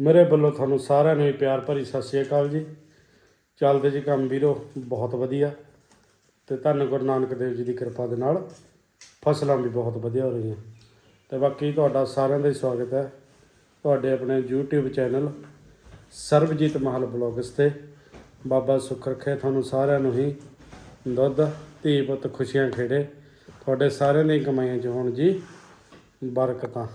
ਮੇਰੇ ਵੱਲੋਂ ਤੁਹਾਨੂੰ ਸਾਰਿਆਂ ਨੂੰ ਹੀ ਪਿਆਰ ਭਰੀ ਸਤਿ ਸ਼੍ਰੀ ਅਕਾਲ ਜੀ। ਚੱਲਦੇ ਜੀ ਕੰਮ ਵੀਰੋ, ਬਹੁਤ ਵਧੀਆ। ਤੇ ਧੰਨ ਗੁਰੂ ਨਾਨਕ ਦੇਵ ਜੀ ਦੀ ਕਿਰਪਾ ਦੇ ਨਾਲ ਫਸਲਾਂ ਵੀ ਬਹੁਤ ਵਧੀਆ ਹੋ ਰਹੀਆਂ। ਤੇ ਬਾਕੀ ਤੁਹਾਡਾ ਸਾਰਿਆਂ ਦਾ ਹੀ ਸਵਾਗਤ ਹੈ। ਤੁਹਾਡੇ ਆਪਣੇ YouTube ਚੈਨਲ ਸਰਬਜੀਤ ਮਹਲ ਬਲੌਗਸ ਤੇ। ਬਾਬਾ ਸੁੱਖ ਰੱਖੇ, ਤੁਹਾਨੂੰ ਸਾਰਿਆਂ ਨੂੰ ਹੀ ਦੁੱਧ, ਧੀ ਪੁੱਤ ਖੁਸ਼ੀਆਂ ਖੇੜੇ। ਤੁਹਾਡੇ ਸਾਰਿਆਂ ਦੀਆਂ ਕਮਾਈਆਂ 'ਚ ਹੋਣ ਜੀ ਬਰਕਤਾਂ।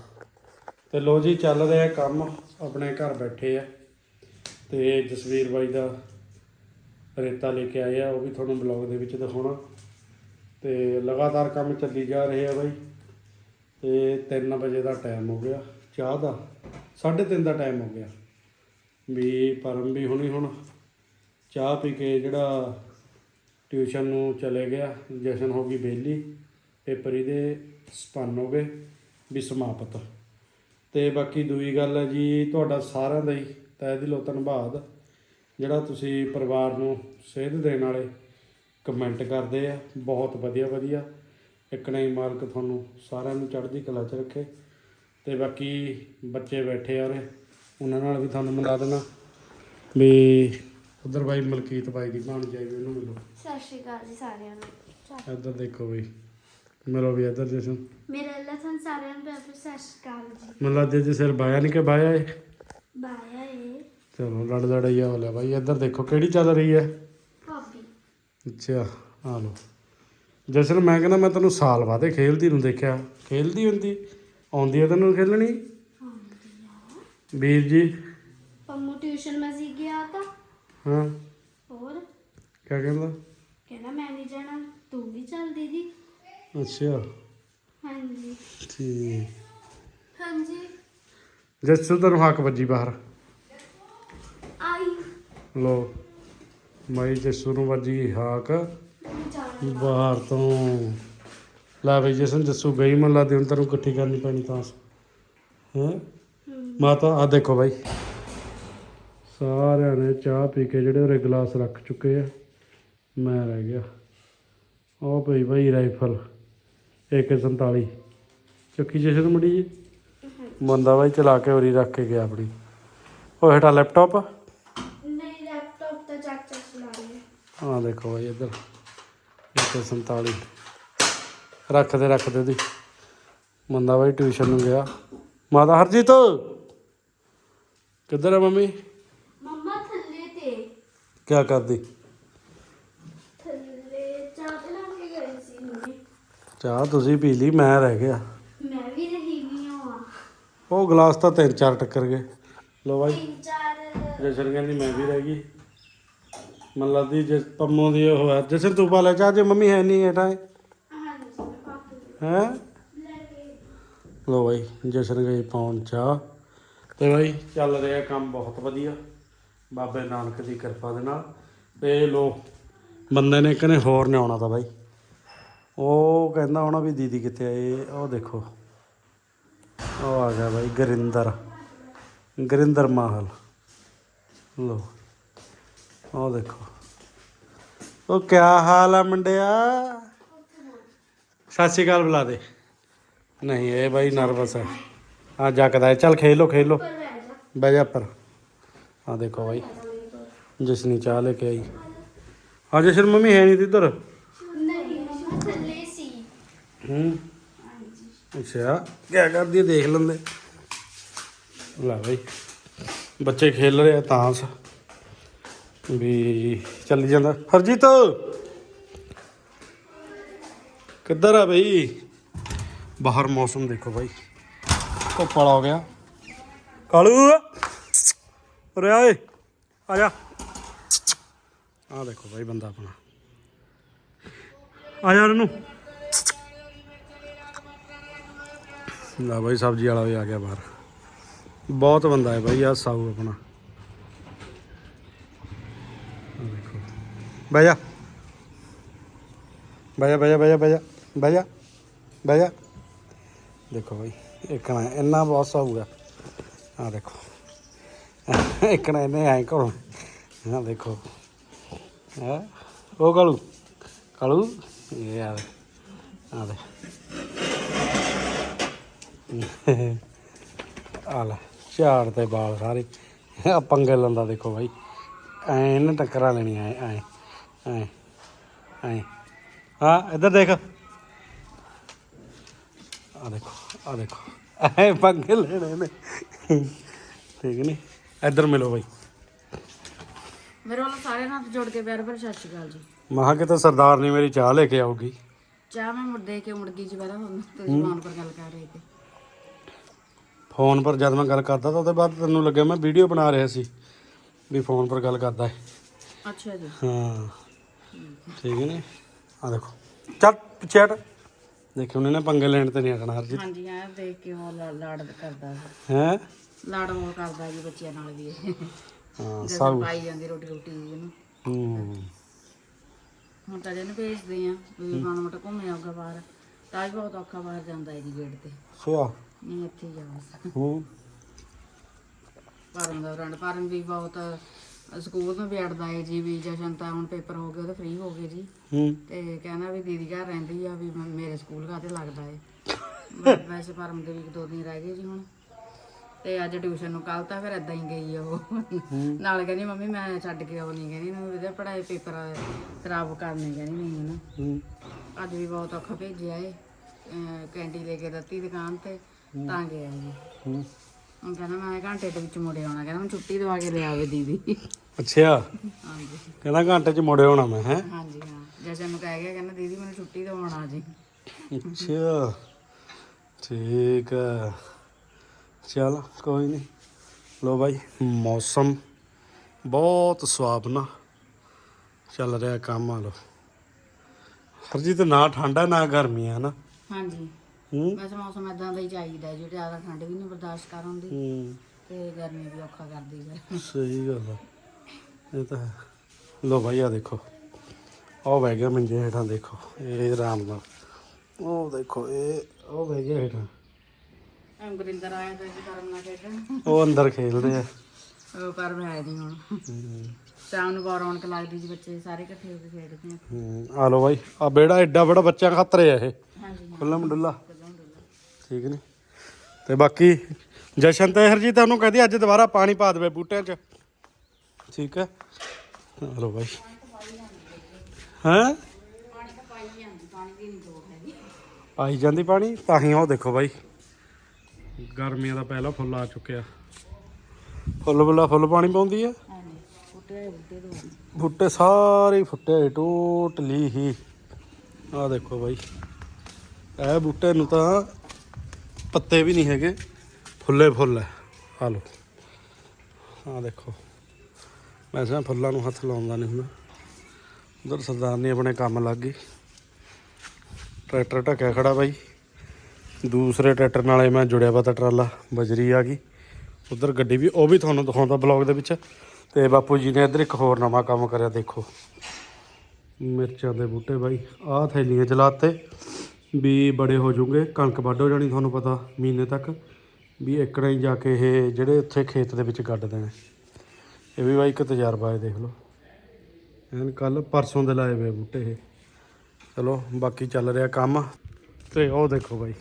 ਤੇ ਲੋ ਜੀ, ਚੱਲ ਰਿਹਾ ਕੰਮ, ਆਪਣੇ ਘਰ ਬੈਠੇ ਆ। ਤੇ ਜਸਵੀਰ ਬਾਈ ਦਾ ਰੇਤਾ ਲੈ ਕੇ ਆਏ ਆ, ਉਹ ਵੀ ਤੁਹਾਨੂੰ ਬਲੌਗ ਦੇ ਵਿੱਚ ਦਿਖਾਉਣਾ। ਤੇ ਲਗਾਤਾਰ ਕੰਮ ਚੱਲੀ ਜਾ ਰਹੇ ਆ ਬਾਈ। ਤੇ 3 ਵਜੇ ਦਾ ਟਾਈਮ ਹੋ ਗਿਆ, ਚਾਹ ਦਾ 3:30 ਦਾ ਟਾਈਮ ਹੋ ਗਿਆ। ਵੀ ਪਰਮ ਵੀ ਹੁਣੀ ਹੁਣ ਚਾਹ ਪੀ ਕੇ ਜਿਹੜਾ ਟਿਊਸ਼ਨ ਨੂੰ ਚਲੇ ਗਿਆ, ਜਸ਼ਨ ਹੋ ਗਈ ਵਿਹਲੀ, ਪੇਪਰ ਇਹਦੇ ਸਪੰਨ ਹੋ ਗਏ, ਵੀ ਸਮਾਪਤ। ਤੇ ਬਾਕੀ ਦੂਈ ਗੱਲ ਹੈ ਜੀ ਤੁਹਾਡਾ ਸਾਰਿਆਂ ਦਾ ਹੀ ਤਹਿ ਦਿਲੋਂ ਧੰਨਵਾਦ ਜਿਹੜਾ ਤੁਸੀਂ ਪਰਿਵਾਰ ਨੂੰ ਸੇਧ ਦੇਣ ਵਾਲੇ ਕਮੈਂਟ ਕਰਦੇ ਆ। ਬਹੁਤ ਵਧੀਆ ਵਧੀਆ। ਇੱਕ ਨਾ ਹੀ ਮਾਲਕ ਤੁਹਾਨੂੰ ਸਾਰਿਆਂ ਨੂੰ ਚੜ੍ਹਦੀ ਕਲਾ 'ਚ ਰੱਖੇ। ਤੇ ਬਾਕੀ ਬੱਚੇ ਬੈਠੇ ਆ ਉਰੇ ਉਹਨਾਂ ਨਾਲ ਵੀ ਤੁਹਾਨੂੰ ਮਿਲਾ ਦੇਣਾ। ਵੀ ਉਧਰ ਬਾਈ ਮਲਕੀਤ ਬਾਈ ਦੀ ਭਾਣ ਜਾਈ ਉਹਨੂੰ ਮਿਲੋ। ਸਤਿ ਸ਼੍ਰੀ ਅਕਾਲ ਜੀ ਸਾਰਿਆਂ ਨੂੰ। ਇੱਧਰ ਦੇਖੋ ਬਈ ਮਿਲੋ ਵੀ ਇੱਧਰ ਜਸ਼ਨ। ਮੇਰੇ ਸਾਰਿਆਂ ਨੂੰ ਪਿਆਰ ਭਰੀ ਸਤਿ ਸ਼੍ਰੀ ਅਕਾਲ ਜੀ। ਮੈਨੂੰ ਲੱਗਦਾ ਜੇ ਸਿਰ ਬਾਇਆ ਨਹੀਂ ਕਿ ਬਾਇਆ ਏ? ਬਾਇਆ ਏ। ਚਲੋ ਲੜ ਲੜਈਆ ਹੋ ਲਿਆ ਬਾਈ। ਇੱਧਰ ਦੇਖੋ ਕਿਹੜੀ ਚੱਲ ਰਹੀ ਹੈ? ਭਾਬੀ। ਅੱਛਾ ਆ ਲੋ ਜਸ਼ਨ ਮੈਂ ਕਹਿੰਦਾ ਮੈਂ ਤੈਨੂੰ ਸਾਲ ਬਾਅਦੇ ਖੇਲਦੀ ਨੂੰ ਦੇਖਿਆ। ਖੇਲਦੀ ਹੁੰਦੀ? ਆਉਂਦੀ ਆ ਤੈਨੂੰ ਖੇਲਣੀ? ਵੀਰ ਜੀ। ਪੰਮੂ ਟਿਊਸ਼ਨ ਮੈਂ ਸੀ ਗਿਆ ਤਾਂ। ਹਾਂ। ਹੋਰ? ਕਿਆ ਕਹਿੰਦਾ? ਕਹਿੰਦਾ ਮੈਂ ਨਹੀਂ ਜਾਣਾ ਤੂੰ ਵੀ ਚੱਲ ਦੀਦੀ। ਅੱਛਾ। ਹਾਂਜੀ। ਠੀਕ। ਹਾਂਜੀ। ਜੱਸੂ ਤੈਨੂੰ ਹੱਕ ਵੱਜੀ ਬਾਹਰ। ਆਈ। ਲੋ ਮਾਈ ਜੱਸੂ ਨੂੰ ਵੱਜੀ ਹਾਕ। ਜਾਣਾ ਬਾਹਰ ਤੋਂ। ਲੈ ਬਈ ਜਸਨ ਜੱਸੂ ਗਈ ਮਨ ਲਾ ਦੇ ਹੁਣ ਤੈਨੂੰ ਇਕੱਠੀ ਕਰਨੀ ਪੈਣੀ ਤਾਂ। ਹੈ? ਮਾਤਾ ਆ ਦੇਖੋ ਬਾਈ। ਸਾਰਿਆਂ ਨੇ ਚਾਹ ਪੀ ਕੇ ਜਿਹੜੇ ਉਰੇ ਗਲਾਸ ਰੱਖ ਚੁੱਕੇ ਆ ਮੈਂ ਰਹਿ ਗਿਆ। ਉਹ ਪਈ ਬਾਈ ਰਾਈਫਲ। AK47 ਚੱਕੀ ਜਸ਼ਨ ਮੁੰਡੀ ਜੀ। ਬੰਦਾ ਬਾਈ ਚਲਾ ਕੇ ਉਰੀ ਰੱਖ ਕੇ ਗਿਆ ਆਪਣੀ। ਉਹ ਹੇਠਾਂ ਲੈਪਟਾਪ। ਨਹੀਂ ਲੈਪਟਾਪ ਤਾਂ ਚਾਚਾ ਚਲਾ ਰਿਹਾ। ਆ ਦੇਖੋ ਬਾਈ ਇੱਧਰ। 147 ਰੱਖਦੇ ਰੱਖਦੇ ਦੀ ਬੰਦਾ ਬਾਈ ਟਿਊਸ਼ਨ ਨੂੰ ਗਿਆ। ਮਾਤਾ ਹਰਜੀਤ ਕਿੱਧਰ ਹੈ ਮੰਮੀ? ਮੰਮਾ ਥੱਲੇ ਤੇ। ਕੀ ਕਰਦੀ ਥੱਲੇ ਚਾਹ ਤੇ ਲਾ ਕੇ ਗਈ ਸੀ ਹੁਣੇ ਚਾਹ ਤੁਸੀਂ ਪੀ ਲਈ ਮੈਂ ਰਹਿ ਗਿਆ। ਮੈਂ ਵੀ ਰਹੀ ਵੀ ਹਾਂ ਉਹ ਗਲਾਸ ਤਾਂ ਤਿੰਨ ਚਾਰ ਟੱਕਰ ਗਏ। ਲੋ ਬਾਈ। ਤਿੰਨ ਚਾਰ। ਜਸ਼ਨ ਕਹਿੰਦੀ ਮੈਂ ਵੀ ਰਹਿ ਗਈ। ਮਨ ਲੱਗਦੀ ਜੇ ਪੰਮੋ ਦੀ ਉਹ ਹੈ ਜਸ਼ਨ ਤੂੰ ਪਾ ਲੈ ਚਾਹ ਜੇ ਮੰਮੀ ਹੈ ਨਹੀਂ ਹੇਠਾਂ ਹੈ? ਲੋ ਬਾਈ ਜਸ਼ਨ ਗਈ ਪਾਉਣ ਚਾਹ। ਤੇ ਬਾਈ ਚੱਲ ਰਿਹਾ ਕੰਮ ਬਹੁਤ ਵਧੀਆ। ਬਾਬੇ ਨਾਨਕ ਦੀ ਕਿਰਪਾ ਦੇ ਨਾਲ। ਤੇ ਲੋ ਬੰਦੇ ਨੇ ਕਨੇ ਹੋਰ ਨੇ ਆਉਣਾ ਤਾਂ ਬਾਈ। ਉਹ ਕਹਿੰਦਾ ਹੋਣਾ ਵੀ ਦੀਦੀ ਕਿੱਥੇ ਆਏ ਉਹ ਦੇਖੋ। ਉਹ ਆ ਗਿਆ ਬਾਈ ਗਰਿੰਦਰ। ਗਰਿੰਦਰ ਮਾਹਲ। ਲੋ ਉਹ ਦੇਖੋ। ਉਹ ਕਿਆ ਹਾਲ ਆ ਮੁੰਡਿਆ? ਸਤਿ ਸ਼੍ਰੀ ਅਕਾਲ ਬੁਲਾ ਦੇ। ਨਹੀਂ, ਇਹ ਬਾਈ ਨਰਵਸ ਹੈ ਆ ਜੱਕਦਾ ਚੱਲ ਖੇਲੋ ਖੇਲੋ ਪਰ ਰਹਿ ਬਹਿ ਜਾ ਪਰ ਆ ਦੇਖੋ ਬਾਈ। ਜਸਨੀ ਚਾਹ ਲੈ ਕੇ ਆਈ। ਆ ਜਸ਼ਨ ਮੰਮੀ ਹੈ ਨਹੀਂ ਤੀ ਇੱਧਰ? ਹੂੰ। ਅੱਛਾ, ਕਿਆ ਕਰਦੀ ਹੈ ਦੇਖ ਲੈਂਦੇ। ਲੈ ਬਾਈ, ਬੱਚੇ ਖੇਲ ਰਹੇ ਆ ਤਾਂਸ ਵੀ ਚੱਲੀ ਜਾਂਦਾ। ਹਰਜੀਤ! ਕਿੱਧਰ ਆ ਬਈ? ਬਾਹਰ ਮੌਸਮ ਦੇਖੋ ਬਾਈ। ਧੁੱਪ ਵਾਲਾ ਹੋ ਗਿਆ। ਕਾਲੂ! ਉਰੇ ਆ ਆ ਜਾ। ਆ ਦੇਖੋ ਬਾਈ ਬੰਦਾ ਆਪਣਾ। ਆ ਜਾ ਨੂੰ ਲਾ ਬਾਈ, ਸਬਜ਼ੀ ਵਾਲਾ ਵੀ ਆ ਗਿਆ ਬਾਹਰ। ਬਹੁਤ ਬੰਦਾ ਹੈ ਬਾਈ ਆ ਸਾਊ ਆਪਣਾ। ਬਹਿ ਜਾ। ਬਹਿ ਜਾ ਬਹਿ ਜਾ ਬਹਿ ਜਾ ਬਹਿ ਜਾ ਬਹਿ ਜਾ ਬਹਿ ਜਾ। ਦੇਖੋ ਬਾਈ, ਇੱਕ ਨਾ ਇੰਨਾ ਬਹੁਤ ਸਾਊ ਆ। ਦੇਖੋ। ਇੱਕ ਨਾ ਇਹਨੇ ਐਂ ਕਰੋ ਆ ਦੇਖੋ। ਹੈ? ਉਹ ਕਾਲੂ। ਕਾਲੂ? ਇਹ ਆ ਆ ਦੇ। ਆ ਲੈ ਝਾੜ ਤੇ ਵਾਲ ਸਾਰੇ। ਆ ਪੰਗੇ ਲੰਦਾ ਦੇਖੋ ਬਾਈ। ਐ ਇਹਨੇ ਟੱਕਰਾਂ ਲੈਣੀਆਂ ਐ ਐ ਐ ਐ। ਹਾਂ ਇੱਧਰ ਦੇਖ। ਆ ਦੇਖੋ ਆ ਦੇਖੋ। ਐ ਪੰਗੇ ਲੈਣੇ ਨੇ ਠੀਕ ਨਹੀਂ ਇੱਧਰ ਮਿਲੋ ਬਾਈ। ਮੇਰੇ ਵੱਲੋਂ ਸਾਰਿਆਂ ਨਾਲ ਜੋੜ ਕੇ ਪਿਆਰ ਭਰੀ ਸਤਿ ਸ਼੍ਰੀ ਅਕਾਲ ਜੀ। ਮਹਾ ਕਿਤੇ ਸਰਦਾਰ ਨਹੀਂ ਮੇਰੀ ਚਾਹ ਲੈ ਕੇ ਆਉਗੀ ਚਾਹ ਮੈਂ ਮੁੜ ਦੇ ਕੇ ਮੁੜ ਗਈ ਜੀ ਪਹਿਲਾਂ। ਤੁਹਾਨੂੰ ਤੇ ਪਰ ਗੱਲ ਕਰ ਰਹੇ ਤੇ। ਫੋਨ ਪਰ ਜਦ ਮੈਂ ਗੱਲ ਕਰਦਾ ਤਾਂ ਉਹਦੇ ਬਾਅਦ ਤੈਨੂੰ ਲੱਗਿਆ ਮੈਂ ਵੀਡੀਓ ਬਣਾ ਰਿਹਾ ਸੀ ਵੀ ਫੋਨ ਪਰ ਗੱਲ ਕਰਦਾ ਹੈ ਅੱਛਾ ਜੀ। ਹਾਂ। ਠੀਕ ਹੈ ਨੇ? ਆ ਦੇਖੋ। ਚੱਲ ਪਿੱਛੇ ਹਟ ਦੇਖੋ ਉਹਨੇ ਨਾ ਪੰਗੇ ਲੈਣ ਤੇ ਨਹੀਂ ਆਖਣਾ ਹਰਜੀਤ। ਹਾਂਜੀ ਆ ਦੇਖ ਕੇ ਉਹ ਲਾ- ਲਾਡ ਕਰਦਾ ਹੈ? ਲਾਡ ਮੋਹ ਕਰਦਾ ਜੀ ਬੱਚਿਆਂ ਨਾਲ ਵੀ ਇਹ। ਹਾਂ ਜਦੋਂ ਸਭ ਪਾਈ ਜਾਂਦੀ ਰੋਟੀ ਰੋਟੀ ਜੀ ਇਹਨੂੰ। ਹੂੰ। ਹੁਣ ਤਾਂ ਜਿਹਨੂੰ ਭੇਜਦੇ ਆ ਵੀ ਮਾੜਾ ਮੋਟਾ ਘੁੰਮੇ ਆਊਗਾ ਬਾਹਰ। ਤਾਂ ਵੀ ਬਹੁਤ ਔਖਾ ਬਾਹਰ ਜਾਂਦਾ ਹੈ ਜੀ ਗੇਟ ਤੇ। ਸਿਆ ਨਹੀਂ ਇੱਥੇ ਹੀ ਜਾ ਬਸ। ਹੂੰ ਪਰਮ ਦਾ ਫਰੈਂਡ ਪਰਮ ਵੀ ਬਹੁਤ ਸਕੂਲ ਤੋਂ ਵੀ ਅੜਦਾ ਹੈ ਜੀ ਵੀ ਜਸ਼ਨ ਤਾਂ ਹੁਣ ਪੇਪਰ ਹੋ ਗਏ ਉਹਦੇ ਫ੍ਰੀ ਹੋ ਗਏ ਜੀ। ਹੂੰ। ਤੇ ਕਹਿੰਦਾ ਵੀ ਦੀਦੀ ਘਰ ਰਹਿੰਦੀ ਆ ਵੀ ਮ- ਮੇਰੇ ਸਕੂਲ ਕਾਤੇ ਲੱਗਦਾ ਏ। ਮੈਂ ਵੈਸੇ ਪਰਮ ਦੇ ਵੀ ਇੱਕ ਦੋ ਦਿਨ ਰਹਿ ਗਏ ਜੀ ਹੁਣ। ਤੇ ਅੱਜ ਟਿਊਸ਼ਨ ਨੂੰ ਕੱਲ ਤਾਂ ਫਿਰ ਏਦਾਂ ਹੀ ਗਈ ਆ ਉਹ। ਨਾਲ ਕਹਿੰਦੀ ਮੰਮੀ ਮੈਂ ਛੱਡ ਕੇ ਆਉਣੀ ਕਹਿੰਦੀ ਇਹਦੇ ਪੜਾਈ ਪੇਪਰ ਖਰਾਬ ਕਰਨੇ ਕਹਿੰਦੀ ਨਹੀਂ ਨਾ ਹੂੰ। ਅੱਜ ਵੀ ਬਹੁਤ ਔਖਾ ਭੇਜਿਆ ਏ ਅਹ ਕੈਂਡੀ ਲੈ ਕੇ ਦਿੱਤੀ ਦੁਕਾਨ ਤੇ। ਤਾਂ ਗਿਆ ਜੀ। ਹੂੰ। ਉਹ ਕਹਿੰਦਾ ਮੈਂ ਘੰਟੇ ਦੇ ਵਿੱਚ ਮੁੜੇ ਆਉਣਾ। ਕਹਿੰਦਾ ਮੈਂ ਛੁੱਟੀ ਦਵਾ ਕੇ ਲਿਆਵੇ ਦੀਦੀ। ਅੱਛਾ। ਹਾਂਜੀ। ਕਹਿੰਦਾ ਘੰਟੇ ਚ ਮੁੜੇ ਹੋਣਾ ਮੈਂ ਹੈ? ਹਾਂਜੀ ਹਾਂ। ਜਸ਼ਨ ਨੂੰ ਕਹਿ ਗਿਆ ਕਹਿੰਦਾ ਦੀਦੀ ਮੈਨੂੰ ਛੁੱਟੀ ਦਵਾਉਣਾ ਜੀ। ਅੱਛਾ। ਠੀਕ ਹੈ ਚਲ ਕੋਈ ਨਹੀਂ ਲੋ ਭਾਈ ਮੌਸਮ ਬਹੁਤ ਸੁਹਾਵਣਾ ਚੱਲ ਰਿਹਾ ਕੰਮ ਆ ਲੋ ਹਰਜੀਤ ਨਾ ਠੰਡਾ ਨਾ ਗਰਮੀ ਹੈ ਨਾ? ਹਾਂਜੀ। ਹੂੰ। ਵੈਸੇ ਮੌਸਮ ਇਦਾਂ ਦਾ ਹੀ ਚਾਹੀਦਾ ਜਿਹੜੀ ਜ਼ਿਆਦਾ ਠੰਡ ਵੀ ਨਹੀਂ ਬਰਦਾਸ਼ਤ ਕਰ ਹੁੰਦੀ ਹੂੰ। ਤੇ ਗਰਮੀ ਵੀ ਔਖਾ ਕਰਦੀ ਹੈ ਸਹੀ ਗੱਲ ਆ। ਇਹ ਤਾਂ ਹੈ। ਲੋ ਭਾਈ ਆ ਦੇਖੋ। ਉਹ ਬਹਿ ਗਿਆ ਮੰਜੇ ਹੇਠਾਂ ਦੇਖੋ। ਇਹ ਆਰਾਮ ਨਾਲ। ਉਹ ਦੇਖੋ ਇਹ ਉਹ ਬਹਿ ਗਿਆ ਹੇਠਾਂ। ਐਂ ਗੁਰਿੰਦਰ ਆਇਆ ਤੇ ਜੀ ਕਰਮ ਨਾਲ ਖੇਡਣ। ਉਹ ਅੰਦਰ ਖੇਲਦੇ ਆ। ਉਹ ਕਰਮ ਹੈ ਨਹੀਂ ਹੁਣ। ਹੂੰ ਸ਼ਾਮ ਨੂੰ ਬਹੁਤ ਰੌਣਕ ਲੱਗਦੀ ਜੀ ਬੱਚੇ ਸਾਰੇ ਇਕੱਠੇ ਹੋ ਕੇ ਖੇਡਦੇ ਆ। ਹੂੰ। ਆ ਲੋ ਬਾਈ ਆ ਬੇੜਾ ਐਡਾ ਬੜਾ ਬੱਚਿਆਂ ਖਾਤਰ ਆ ਇਹ। ਹਾਂਜੀ। ਖੁੱਲਾ ਮਡੁੱਲਾ ਠੀਕ ਨੇ। ਤੇ ਬਾਕੀ ਜਸ਼ਨ ਤੇ ਹਰਜੀਤ ਉਹਨੂੰ ਕਹਦੀ ਅੱਜ ਦੁਬਾਰਾ ਪਾਣੀ ਪਾ ਦੇਵੇ ਬੂਟਿਆਂ 'ਚ। ਠੀਕ ਹੈ। ਆ ਬਾਈ। ਹਾਂ? ਪਾਈ ਜਾਂਦੀ ਪਾਣੀ ਆਈ ਜਾਂਦੀ ਪਾਣੀ ਤਾਂ ਹੀ ਉਹ ਦੇਖੋ ਬਾਈ। ਗਰਮੀਆਂ ਦਾ ਪਹਿਲਾ ਫੁੱਲ ਆ ਚੁੱਕਿਆ। ਫੁੱਲ ਬੁੱਲਾ ਫੁੱਲ ਪਾਣੀ ਪਾਉਂਦੀ ਆ ਬੁੱਟੇ ਬੂਟੇ ਸਾਰੇ ਫੁੱਟੇ ਟੋਟਲੀ ਹੀ। ਆ ਦੇਖੋ ਬਾਈ। ਇਹ ਬੂਟੇ ਨੂੰ ਤਾਂ ਪੱਤੇ ਵੀ ਨਹੀਂ ਹੈਗੇ। ਫੁੱਲੇ ਫੁੱਲ ਹੈ ਆ ਲੋ ਆ ਦੇਖੋ। ਮੈਂ ਸਾਂ ਫੁੱਲਾਂ ਨੂੰ ਹੱਥ ਲਾਉਂਦਾ ਨਹੀਂ ਹੁੰਦਾ। ਉਧਰ ਸਰਦਾਰਨੀ ਆਪਣੇ ਕੰਮ ਲੱਗ ਗਈ। ਟਰੈਕਟਰ ਢੱਕਿਆ ਖੜਾ ਬਾਈ। ਦੂਸਰੇ ਟਰੈਕਟਰ ਨਾਲੇ ਮੈਂ ਜੁੜਿਆ ਪਤਾ ਟਰਾਲਾ। ਬਜਰੀ ਆ ਗਈ। ਉਧਰ ਗੱਡੀ ਵੀ, ਉਹ ਵੀ ਤੁਹਾਨੂੰ ਦਿਖਾਉਂਦਾ ਬਲੌਗ ਦੇ ਵਿੱਚ। ਤੇ ਬਾਪੂ ਜੀ ਨੇ ਇੱਧਰ ਇੱਕ ਹੋਰ ਨਵਾਂ ਕੰਮ ਕਰਿਆ, ਦੇਖੋ। ਮਿਰਚਾਂ ਦੇ ਬੂਟੇ ਬਾਈ। ਆਹ ਥੈਲੀਆਂ ਚਲਾਤੇ। ਵੀ ਬੜੇ ਹੋ ਜੂਗੇ ਕਣਕ ਵੱਢ ਹੋ ਜਾਣੀ ਤੁਹਾਨੂੰ ਪਤਾ ਮਹੀਨੇ ਤੱਕ, ਵੀ ਇੱਕੜਾ ਹੀ ਜਾ ਕੇ ਇਹ ਜਿਹੜੇ ਉੱਥੇ ਖੇਤ ਦੇ ਵਿੱਚ ਕੱਢ ਦੇਣੇ ਇਹ ਵੀ ਬਾਈ ਇੱਕ ਤਜਰਬਾ ਹੈ, ਦੇਖ ਲਓ। ਐਨ ਕੱਲ ਪਰਸੋਂ ਦੇ ਲਾਏ ਹੋਏ ਬੂਟੇ ਇਹ। ਚਲੋ, ਬਾਕੀ ਚੱਲ ਰਿਹਾ ਕੰਮ। ਤੇ ਉਹ ਦੇਖੋ ਬਾਈ,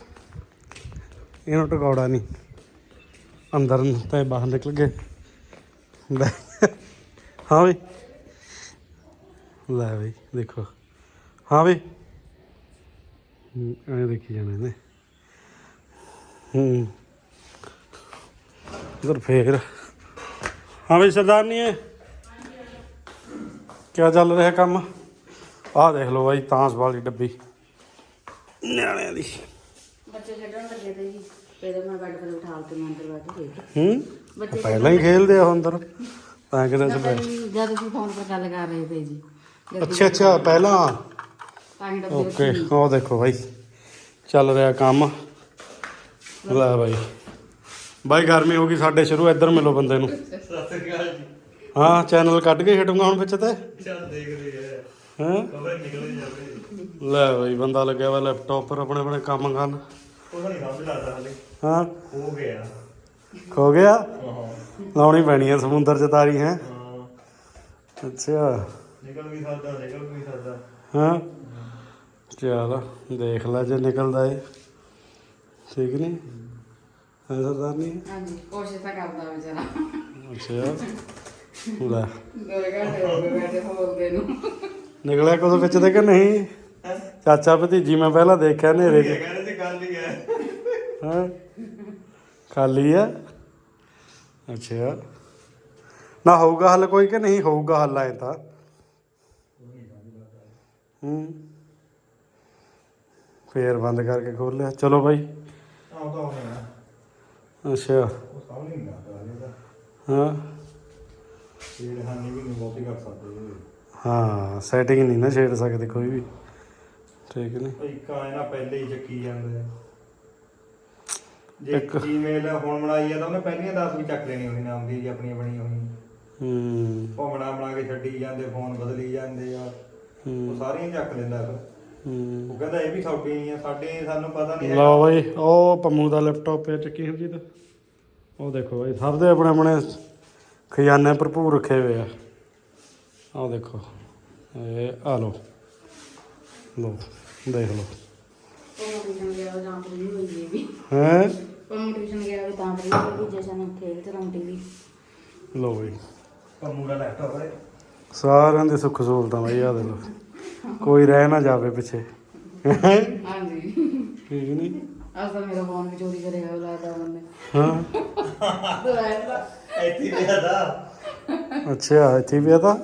ਇਹਨੂੰ ਟਿਕਾਉਣਾ ਨਹੀਂ। ਅੰਦਰ ਨੂੰ ਤੇ ਬਾਹਰ ਨਿਕਲ ਗਏ। ਹਾਂ ਵੀ ਲੈ ਬਈ, ਦੇਖੋ। ਹਾਂ ਵੀ ਐ ਦੇਖੀ ਜਾਣਾ ਇਹਨੇ। ਹੂੰ। ਇਧਰ ਫੇਰ। ਹਾਂ ਬਈ ਸਰਦਾਰਨੀ ਹੈ ਕਿਆ ਚੱਲ ਰਿਹਾ ਕੰਮ? ਆਹ ਦੇਖ ਲਓ ਬਾਈ ਤਾਂਸ ਵਾਲੀ ਡੱਬੀ। ਨਿਆਣਿਆਂ ਦੀ। ਬੱਚੇ ਖੇਡਣ ਲੱਗੇ ਤੇ ਜੀ। ਫਿਰ ਮੈਂ ਬੈੱਡ ਤੇ ਉਠਾ ਕੇ ਮੈਂ ਅੰਦਰ ਕੇ ਹੂੰ? ਬੱਚੇ ਪਹਿਲਾਂ ਹੀ ਖੇਲਦੇ ਆ ਅੰਦਰ। ਤਾਂ ਕਿਤੇ ਪਹਿਲੀ- ਜਦ ਅਸੀਂ ਫੋਨ ਪਰ ਗੱਲ ਕਰ ਰਹੇ ਤੇ ਜੀ। ਅੱਛਾ ਅੱਛਾ ਪਹਿਲਾਂ। ਤਾਂ ਹੀ ਡੱਬੇ ਓਕੇ ਉਹ ਦੇਖੋ ਬਾਈ ਚੱਲ ਰਿਹਾ ਕੰਮ। ਲੈ ਬਾਈ। ਬਾਈ ਗਰਮੀ ਹੋ ਗਈ ਸਾਡੇ ਸ਼ੁਰੂ ਇੱਧਰ ਮਿਲੋ ਬੰਦੇ ਨੂੰ। ਹਾਂ ਚੈਨਲ ਕੱਢ ਕੇ ਛੱਡੂਗਾ ਹੁਣ ਵਿੱਚ ਤੇ। ਚੱਲ ਦੇਖਦੇ ਆ ਹਾਂ। ਖਬਰ ਨਿਕਲ ਜਾਵੇ ਲੈ ਬਾਈ ਬੰਦਾ ਲੱਗਿਆ ਵਾ ਲੈਪਟਾਪ ਪਰ ਆਪਣੇ ਆਪਣੇ ਕੰਮ ਕਰਨ। ਉਹਦਾ ਨਹੀਂ ਸਮਝ ਲੱਗਦਾ ਹਲੇ। ਹਾਂ? ਹੋ ਗਿਆ। ਹੋ ਗਿਆ? ਹਾਂ। ਲਾਉਣੀ ਪੈਣੀ ਹੈ ਸਮੁੰਦਰ ਚ ਤਾਰੀ ਹੈ? ਹਾਂ। ਅੱਛਾ। ਨਿਕਲ ਵੀ ਸਕਦਾ ਨਿਕਲ ਵੀ ਸਕਦਾ। ਹਾਂ? ਚੱਲ ਦੇਖ ਲੈ ਜੇ ਨਿਕਲਦਾ ਏ। ਠੀਕ ਨਹੀਂ ਹੈ ਸਰਦਾਰਨੀ ਹਾਂਜੀ ਕੋਸ਼ਿਸ਼ ਤਾਂ ਕਰਦਾ ਵਿਚਾਰਾ ਅੱਛਾ। ਲੈ। ਦੋ ਘੰਟੇ ਹੋ ਗਏ ਬੈਠੇ ਬੋਲਦੇ ਨੂੰ। ਨਿਕਲਿਆ ਕੁਝ ਵਿੱਚ ਦੇ ਕਿ ਨਹੀਂ? ਚਾਚਾ ਭਤੀਜੀ ਮੈਂ ਪਹਿਲਾਂ ਦੇਖਿਆ ਨੇਰੇ 'ਚ। ਕਹਿੰਦੇ ਤੇ ਗੱਲ ਹੀ ਹੈ। ਹਾਂ? ਖਾਲੀ ਆ? ਅੱਛਾ। ਨਾ ਹੋਊਗਾ ਹੱਲ ਕੋਈ ਕਿ ਨਹੀਂ? ਹੋਊਗਾ ਹੱਲ ਐ ਤਾਂ। ਹੂੰ। ਫੇਰ ਬੰਦ ਕਰਕੇ ਖੋਲਿਆ ਚਲੋ ਬਾਈ। ਤਾਂ ਹੋਣਾ ਅੱਛਾ। ਉਹ ਸਾਹਮਣੇ ਨਹੀਂ ਲੱਗਦਾ ਇਹਦਾ ਹਾਂ। ਇਹ ਹਾਨੀ ਵੀ ਨਹੀਂ ਬਹੁਤੀ ਕਰ ਸਕਦੇ ਹਾਂ ਸੈਟਿੰਗ ਨਹੀਂ ਨਾ ਛੇੜ ਸਕਦੇ ਕੋਈ ਵੀ। ਠੀਕ ਨੇ ਪਹਿਲੇ ਹੀ ਚੱਕੀ ਜਾਂਦੇ ਆ। ਜੇ ਇੱਕ- ਜੀਮੇਲ ਹੁਣ ਬਣਾਈ ਆ ਤਾਂ ਉਹਨੇ ਪਹਿਲੀਆਂ 10 ਵੀ ਚੱਕ ਲੈਣੀ ਉਹਦੀ ਨਾਮ ਦੀ ਜੀ ਆਪਣੀ ਬਣੀ ਹੋਈ ਹੂੰ। ਉਹ ਬਣਾ ਬਣਾ ਕੇ ਛੱਡੀ ਜਾਂਦੇ ਫੋਨ ਬਦਲੀ ਜਾਂਦੇ ਆ। ਉਹ ਹੂੰ। ਸਾਰੀਆਂ ਚੱਕ ਲੈਂਦਾ ਫਿਰ। ਉਹ ਕਹਿੰਦਾ ਇਹ ਵੀ ਸੌਡੀ ਨਹੀਂ ਆ ਸਾਡੇ ਸਾਨੂੰ ਪਤਾ ਨਹੀਂ ਲਓ ਬਾਈ ਉਹ ਪੰਮੂ ਦਾ ਲੈਪਟਾਪ ਹੈ ਚੱਕੀ ਹਰਜੀਤ ਉਹ ਦੇਖੋ ਬਾਈ ਸਭ ਦੇ ਆਪਣੇ ਆਪਣੇ ਖਜ਼ਾਨੇ ਭਰਪੂਰ ਰੱਖੇ ਹੋਏ ਆ। ਆਹ ਦੇਖੋ ਇਹ ਆ ਲਓ। ਲਓ ਦੇਖ ਲਓ। ਉਹ ਟਿਊਸ਼ਨ ਗਿਆ ਉਹ ਜਾਂ ਪੂਰੀ ਹੋਈ ਹੈ ਵੀ। ਹੈ? ਉਹ ਟਿਊਸ਼ਨ ਗਿਆ ਉਹ ਤਾਂ ਪੂਰੀ ਹੋਈ ਵੀ ਜਸ਼ਨ ਖੇਲ ਚਲਾਉਂਦੀ ਵੀ। ਲਓ ਬਾਈ। ਕੰਮੂ ਦਾ ਲੈਪਟਾਪ ਹੈ। ਸਾਰਿਆਂ ਦੇ ਸੁੱਖ ਸਹੂਲਤਾਂ ਬਾਈ ਆ ਦੇ ਲਓ। ਕੋਈ ਰਹਿ ਨਾ ਜਾਵੇ ਪਿੱਛੇ। ਹਾਂਜੀ। ਠੀਕ ਨਹੀਂ ਅੱਜ ਤਾਂ ਮੇਰਾ ਫੋਨ ਵੀ ਚੋਰੀ ਕਰਿਆ ਉਹ ਲੱਗਦਾ ਉਹਨੇ। ਹਾਂ। ਇੱਥੇ ਪਿਆ ਦਾ ਅੱਛਾ ਇੱਥੇ ਵੀ ਆ ਤਾਂ?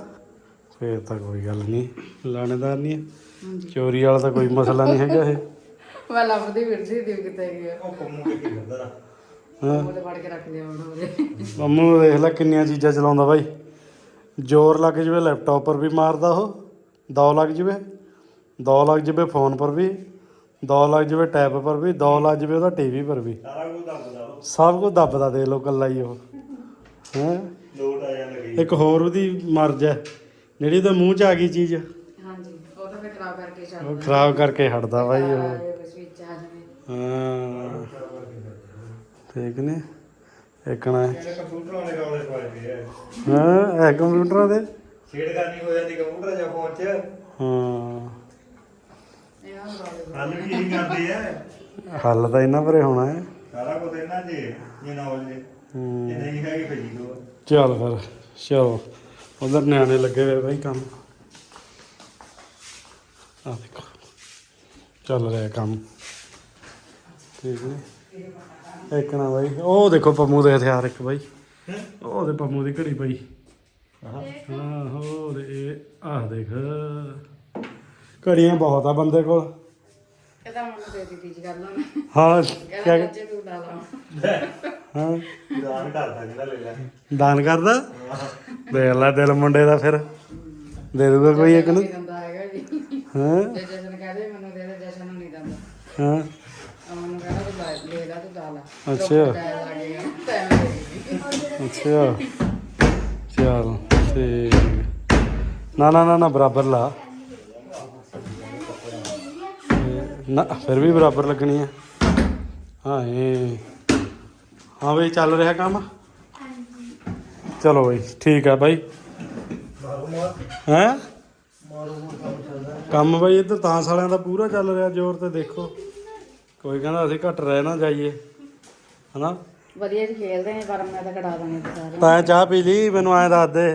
ਫੇਰ ਤਾਂ ਕੋਈ ਗੱਲ ਨਹੀਂ ਲਾਣੇਦਾਰ ਨਹੀਂ ਹੈ। ਚੋਰੀ ਵਾਲਾ ਤਾਂ ਕੋਈ ਮਸਲਾ ਨਹੀਂ ਹੈਗਾ ਇਹ। ਮੈਂ ਲੱਭਦੀ ਫਿਰਦੀ ਦੀ ਕਿਤੇ ਗਿਆ ਉਹ ਕੰਮੂ ਕਿੱਥੇ ਫਿਰਦਾ ਰਾ ਹਾਂ ਉਹਦੇ ਫੜ ਕੇ ਰੱਖ ਲਿਆ ਉਹਨੂੰ ਉਹਦੇ। ਮੰਮੂ ਨੂੰ ਦੇਖ ਲੈ ਕਿੰਨੀਆਂ ਚੀਜ਼ਾਂ ਚਲਾਉਂਦਾ ਬਾਈ। ਜ਼ੋਰ ਲੱਗ ਜਵੇ ਲੈਪਟਾਪ ਪਰ ਵੀ ਮਾਰਦਾ ਉਹ। ਦੌ ਲੱਗ ਜਵੇ ਦੌ ਲੱਗ ਜਵੇ ਫੋਨ ਪਰ ਵੀ ਦੌ ਲੱਗ ਜਵੇ ਟੈਬ ਪਰ ਵੀ ਦੌ ਲੱਗ ਜਵੇ ਉਹਦਾ ਟੀਵੀ ਪਰ ਵੀ। ਸਭ ਕੁਝ ਦੱਬਦਾ ਦੇ ਲੋ ਕੱਲਾ ਹੀ ਉਹ। ਹੈ? ਲੋਟ ਆ ਇੱਕ ਹੋਰ ਉਹਦੀ ਮਰਜ਼ ਹੈ ਜਿਹੜੀ ਉਹਦੇ ਮੂੰਹ 'ਚ ਆ ਗਈ ਚੀਜ਼। ਹਾਂਜੀ ਉਹ ਤਾਂ ਫਿਰ ਖਰਾਬ ਕਰਕੇ ਛੱਡ ਉਹ ਖਰਾਬ ਕਰਕੇ ਹਟਦਾ ਬਾਈ ਉਹ। ਸਵਿਚ ਆ ਜਾਵੇ। ਹਾਂ। ਠੀਕ ਨੇ। ਇੱਕਣਾ ਕੰਪਿਊਟਰ ਪਾਏ ਆ। ਹਾਂ ਇਹ ਕੰਪਿਊਟਰਾਂ ਦੇ? ਛੇੜਖਾਨੀ ਹੋ ਜਾਂਦੀ ਕੰਪਿਊਟਰ ਜਾਂ ਫੋਨ 'ਚ। ਹਾਂ ਹੱਲ ਵੀ ਇਹੀ ਕਰਦੇ ਆ ਹੱਲ ਤਾਂ ਇਹਨਾਂ ਪਰੇ ਹੋਣਾ ਹੈ। ਸਾਰਾ ਕੁਝ ਇਹਨਾਂ 'ਚ ਇਹ ਨੌਲੇਜ ਜੇ ਹੂੰ। ਨਹੀਂ ਹੈਗੀ ਫਿਰ ਜੀ ਦੋ। ਚੱਲ ਫਿਰ ਚਲੋ। ਉਧਰ ਨਿਆਣੇ ਲੱਗੇ ਹੋਏ ਬਾਈ ਕੰਮ। ਆ ਦੇਖੋ ਚੱਲ ਰਿਹਾ ਕੰਮ। ਠੀਕ ਨੇ ਇੱਕ ਨਾ ਬਾਈ ਉਹ ਦੇਖੋ ਪੰਮੂ ਦੇ ਹਥਿਆਰ ਇੱਕ ਬਾਈ। ਉਹ ਦੇ ਪੰਮੂ ਦੀ ਘੜੀ ਪਈ ਹਾਂ ਹੋਰ ਇਹ ਆਹ ਦੇਖ। ਘੜੀਆਂ ਬਹੁਤ ਆ ਬੰਦੇ ਕੋਲ। ਇਹਦਾ ਮੈਨੂੰ ਦੇ ਦਿੱਤੀ ਜੀ ਕਰ ਲਾਂ ਹਾਂ ਕਹਿੰਦਾ ਕਿਆ ਬੱਚੇ ਤੂੰ ਲਾ ਲਾ। ਹਾਂ। ਦਾਨ ਕਰਦਾ ਜਿਹੜਾ ਲੈ ਲੈ। ਦਾਨ ਕਰਦਾ? ਦੇਖ ਲੈ ਦਿਲ ਮੁੰਡੇ ਦਾ ਫਿਰ। ਦੇ ਦੂਗਾ ਕੋਈ ਇੱਕ ਨੂੰ। ਨਹੀਂ ਦਿੰਦਾ ਹੈਗਾ ਜੀ। ਹਾਂ। ਜੇ ਜਸ਼ਨ ਕਹਦੇ ਮੈਨੂੰ ਦੇ ਦੇ ਜਸ਼ਨ ਨੂੰ ਨਹੀਂ ਦਿੰਦਾ। ਹਾਂ। ਆ ਮੈਨੂੰ ਕਹਿੰਦਾ ਤੂੰ ਲੈ ਲੈ ਲਾ ਤੂੰ ਲਾ ਲਾ। ਅੱਛਾ। ਅੱਛਾ। ਚਲ। ਠੀਕ ਨਾ ਨਾ ਨਾ ਨਾ ਬਰਾਬਰ ਲਾ। ਨਾ ਫਿਰ ਵੀ ਬਰਾਬਰ ਲੱਗਣੀ ਆ। ਹਾਂ ਇਹ ਹਾਂ ਬਈ ਚੱਲ ਰਿਹਾ ਕੰਮ? ਚਲੋ ਬਈ ਠੀਕ ਆ ਬਾਈ। ਹੈ? ਕੰਮ ਬਾਈ ਇੱਧਰ ਤਾਂਸ ਵਾਲਿਆਂ ਦਾ ਪੂਰਾ ਚੱਲ ਰਿਹਾ ਜ਼ੋਰ ਤੇ ਦੇਖੋ। ਕੋਈ ਕਹਿੰਦਾ ਅਸੀਂ ਘੱਟ ਰਹਿ ਨਾ ਜਾਈਏ। ਹਨਾ? ਵਧੀਆ ਜੀ ਖੇਲਦੇ ਨੇ ਪਰ ਮੈਂ ਤਾਂ ਕਢਾ ਦਾਂਗੇ ਸਾਰੇ ਤਾਂ ਚਾਹ ਪੀ ਲਈ ਮੈਨੂੰ ਐਂ ਦੱਸ ਦੇ।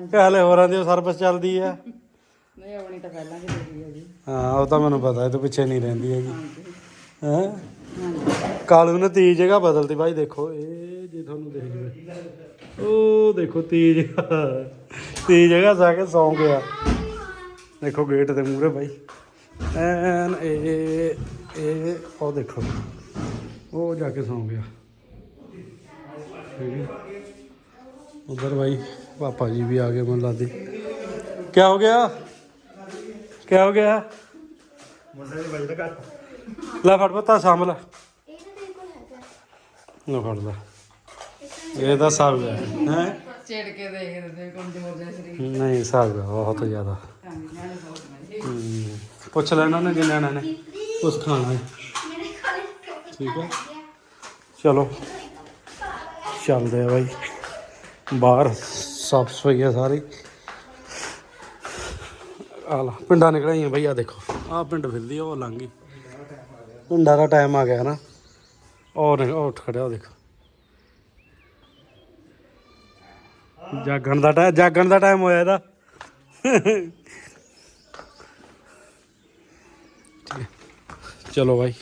ਹਾਂਜੀ। ਕਿ ਹਲੇ ਹੋਰਾਂ ਦੀ ਸਰਵਿਸ ਚੱਲਦੀ ਆ। ਨਹੀਂ ਆਉਣੀ ਤਾਂ ਪਹਿਲਾਂ ਜੀ ਦੇਦੀ ਹੈ ਜੀ ਹਾਂ ਉਹ ਤਾਂ ਮੈਨੂੰ ਪਤਾ ਇਹ ਤੋਂ ਪਿੱਛੇ ਨਹੀਂ ਰਹਿੰਦੀ ਹੈਗੀ। ਹਾਂਜੀ। ਹੈ? ਹਾਂਜੀ। ਕਾਲੂ ਨੇ ਤੀਜ ਜਗ੍ਹਾ ਬਦਲਤੀ ਬਾਈ ਦੇਖੋ ਇਹ ਜੇ ਤੁਹਾਨੂੰ ਦੇਖ ਜਵੇ ਉਹ ਦੇਖੋ ਤੀਜ ਤੀਜ ਜਗ੍ਹਾ ਜਾ ਕੇ ਸੌਂ ਗਿਆ। ਦੇਖੋ ਗੇਟ ਦੇ ਮੂਹਰੇ ਬਾਈ। ਐਨ ਇਹ ਇਹ ਉਹ ਦੇਖੋ ਉਹ ਜਾ ਕੇ ਸੌਂ ਗਿਆ। ਠੀਕ ਹੈ। ਉਧਰ ਬਾਈ। ਪਾਪਾ ਜੀ ਵੀ ਆ ਗਏ ਮਨ ਲਾਦੀ ਕੀ ਹੋ ਗਿਆ? ਕੀ ਹੋ ਗਿਆ? ਮੁੰਡੇ ਦੇ ਵਜਨ ਘੱਟ ਲੈ ਫੜ ਪਤਾ ਸਾਂਭ ਲੈ। ਇਹ ਤਾਂ ਤੇਰੇ ਕੋਲ ਹੈਗਾ ਨਾ ਫੜ ਲੈ। ਇਹ ਤਾਂ ਸਭ ਹੈ ਹੈ? ਛੇੜ ਕੇ ਦੇਖਦੇ ਤੇ ਕਮਜ਼ੋਰ ਜਿਹਾ ਸਰੀਰ। ਨਹੀਂ ਸਭ ਹੈ ਬਹੁਤ ਜ਼ਿਆਦਾ। ਪੁੱਛ ਲੈ ਇਹਨਾਂ ਨੇ ਜਿੰਨਾਂ ਨੇ। ਕੁਛ ਖਾਣਾ ਹੈ। ਮੇਰੇ ਕੋਲ ਇੱਕ ਠੀਕ ਹੈ। ਚਲੋ। ਚੱਲਦੇ ਆ ਬਾਈ। ਬਾਹਰ। ਸਾਫ਼ ਸਫ਼ਾਈ ਹੈ ਸਾਰੀ। ਆਲਾ ਪਿੰਡਾਂ ਨਿਕਲਾਈਆਂ ਬਈ ਆ ਦੇਖੋ। ਆ ਪਿੰਡ ਫਿਰਦੀ ਉਹ ਲੰਗੀ ਪਿੰਡਾਂ ਦਾ ਟਾਈਮ ਆ ਗਿਆ ਨਾ। ਔਰ ਉੱਠ ਖੜਿਆ ਉਹ ਦੇਖੋ। ਜਾਗਣ ਦਾ ਟਾਈਮ ਜਾਗਣ ਦਾ ਟਾਈਮ ਹੋਇਆ ਇਹਦਾ। ਚਲੋ ਭਾਈ